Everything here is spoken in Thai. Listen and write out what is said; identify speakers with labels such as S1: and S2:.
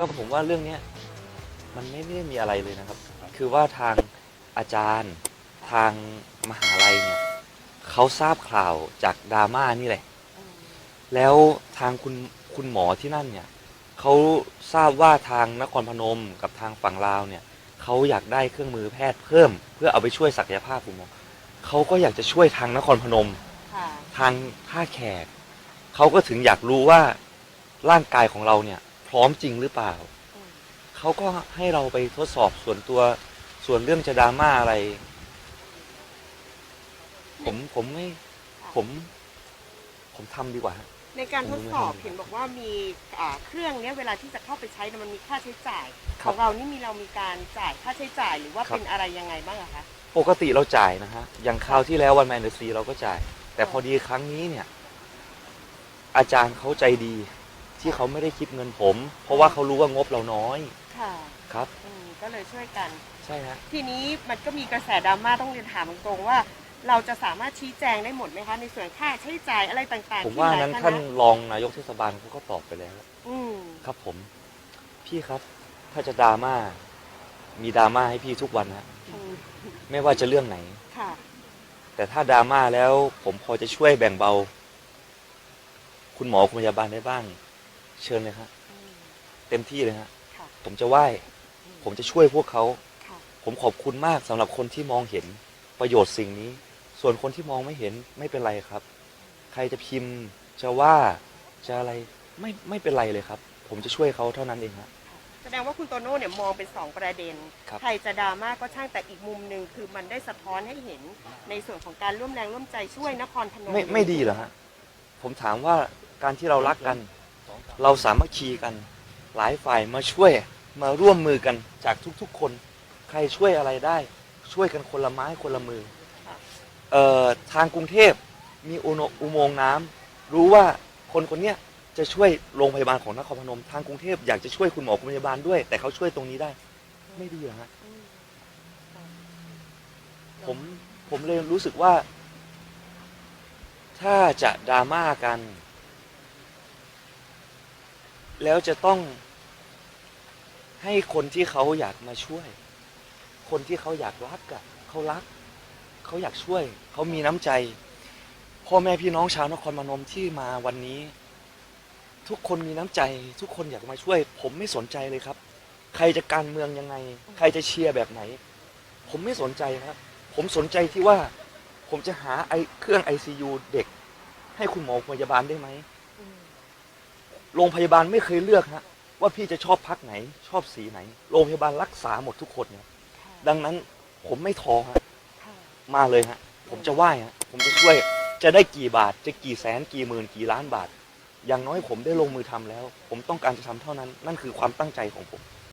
S1: ก็ผมว่าเรื่องเนี้ยมันไม่ได้มีอะไรเลยนะครับ คือว่าทางอาจารย์ทางมหาลัยเนี่ยเขาทราบข่าวจากดราม่านี่แหละ แล้วทางคุณคุณหมอที่นั่นเนี่ยเขาทราบว่าทางนครพนมกับทางฝั่งลาวเนี่ยเขาอยากได้เครื่องมือแพทย์เพิ่ม เพื่อเอาไปช่วยศักยภาพคุณหมอเขาก็อยากจะช่วยทางนครพนม
S2: ค่ะ
S1: ทางท่าแขกเขาก็ถึงอยากรู้ว่าร่างกายของเราเนี่ย พร้อมจริงหรือเปล่า
S2: อืม
S1: เขาก็ให้เราไปทดสอบส่วนตัวส่วนเรื่องจะดราม่าอะไร ผมผมไม่ ผม ผมทำดีกว่าฮะ
S2: ในการทดสอบ
S1: ผมรู้ไหม
S2: เห็นบอกว่ามีอ่าเครื่องเนี้ยเวลาที่จะเข้าไปใช้เนี่ยมันมีค่าใช้จ่าย
S1: ค
S2: ข
S1: รับ
S2: องเรานี่มีเรามีการจ่ายค่าใช้จ่ายหรือว่า
S1: ครับ
S2: เป็นอะไรยังไงบ้างอะคะ
S1: ปกติเราจ่ายนะฮะ อย่างคราวที่แล้ววันแมนเดอร์ซีเราก็จ่าย แต่พอดีครั้งนี้เนี่ย อาจารย์เขาใจดี ที่เขาไม่ได้คิดเงินผม เพราะว่าเขารู้ว่างบเราน้อย
S2: ค่ะ
S1: ครับ
S2: อืมก็เลยช่วยกัน
S1: ใช่ฮะ
S2: ทีนี้มันก็มีกระแสดราม่าต้องเรียนถามตรงๆว่า เราจะสามารถชี้แจงได้หมดไหมคะ ในส่วนค่าใช้จ่ายอะไรต่างๆ
S1: ผม
S2: ที่
S1: ว่า
S2: หลาย
S1: นั้น
S2: ค
S1: ท่าน
S2: ณะ
S1: รองนายกเทศบาลเขาก็ตอบไปแล้ว
S2: อืม
S1: ครับผม พี่ครับ ถ้าจะดราม่ามีดราม่าให้พี่ทุกวันนะ
S2: อืม
S1: ไม่ว่าจะเรื่องไหน
S2: ค่ะ
S1: แต่ถ้าดราม่าแล้วผมพอจะช่วยแบ่งเบา คุณหมอคุณพยาบาลได้บ้าง เชิญเลยครับ
S2: อืม
S1: เต็มที่เลยฮะ
S2: ค่ะ
S1: ผมจะไหว้ผมจะช่วยพวกเขา
S2: ค่ะ
S1: ผมขอบคุณมากสำหรับคนที่มองเห็นประโยชน์สิ่งนี้ ส่วนคนที่มองไม่เห็นไม่เป็นไรครับ ใครจะพิมพ์จะว่าจะอะไรไม่ไม่เป็นไรเลยครับ ผมจะช่วยเขาเท่านั้นเองฮะ
S2: แสดงว่าคุณโตโน่เนี่ยมองเป็นสองประเด็น
S1: ครับ
S2: ใครจะดราม่าก็ช่างแต่อีกมุมหนึ่งคือมันได้สะท้อนให้เห็นในส่วนของการร่วมแรงร่วมใจช่วยนครพนม
S1: ไม่ไม่ดีเหรอฮะผมถามว่าการที่เรารักกัน เราสามัคคีกัน หลายฝ่ายมาช่วยมาร่วมมือกันจากทุกๆ คน ใครช่วยอะไรได้ ช่วยกันคนละไม้คนละมือเอ่อทางกรุงเทพมีอุโนอุโมงค์น้ำรู้ว่าคนคนเนี้ยจะช่วยโรงพยาบาลของนครพนม ทางกรุงเทพอยากจะช่วยคุณหมอคุณพยาบาลด้วย แต่เขาช่วยตรงนี้ได้ ไม่ดีเหรอฮะ
S2: อืม
S1: ผมผมเลยรู้สึกว่า ถ้าจะดราม่ากัน แล้วจะต้องให้คนที่เขาอยากมาช่วย คนที่เขาอยากรักอะเขารัก เขาอยากช่วย เขามีน้ำใจ พ่อแม่พี่น้องชาวนครพนมที่มาวันนี้ ทุกคนมีน้ำใจ ทุกคนอยากมาช่วย ผมไม่สนใจเลยครับ ใครจะการเมืองยังไง ใครจะเชียร์แบบไหน ผมไม่สนใจครับ ผมสนใจที่ว่า ผมจะหาไอเครื่อง ICU เด็ก ให้คุณหมอพยาบาลได้ไหม
S2: อืม
S1: โรงพยาบาลไม่เคยเลือกฮะว่าพี่จะชอบพักไหน ชอบสีไหน โรงพยาบาลรักษาหมดทุกคนเนี่ย
S2: ค่ะ
S1: ดังนั้นผมไม่ท้อฮะ
S2: ค่ะ
S1: มาเลยฮะผมจะไหว้ฮะผมจะช่วยจะได้กี่บาท จะกี่แสนกี่หมื่นกี่ล้านบาท อย่างน้อยผมได้ลงมือทำแล้ว ผมต้องการจะทำเท่านั้น นั่นคือความตั้งใจของผม
S2: ค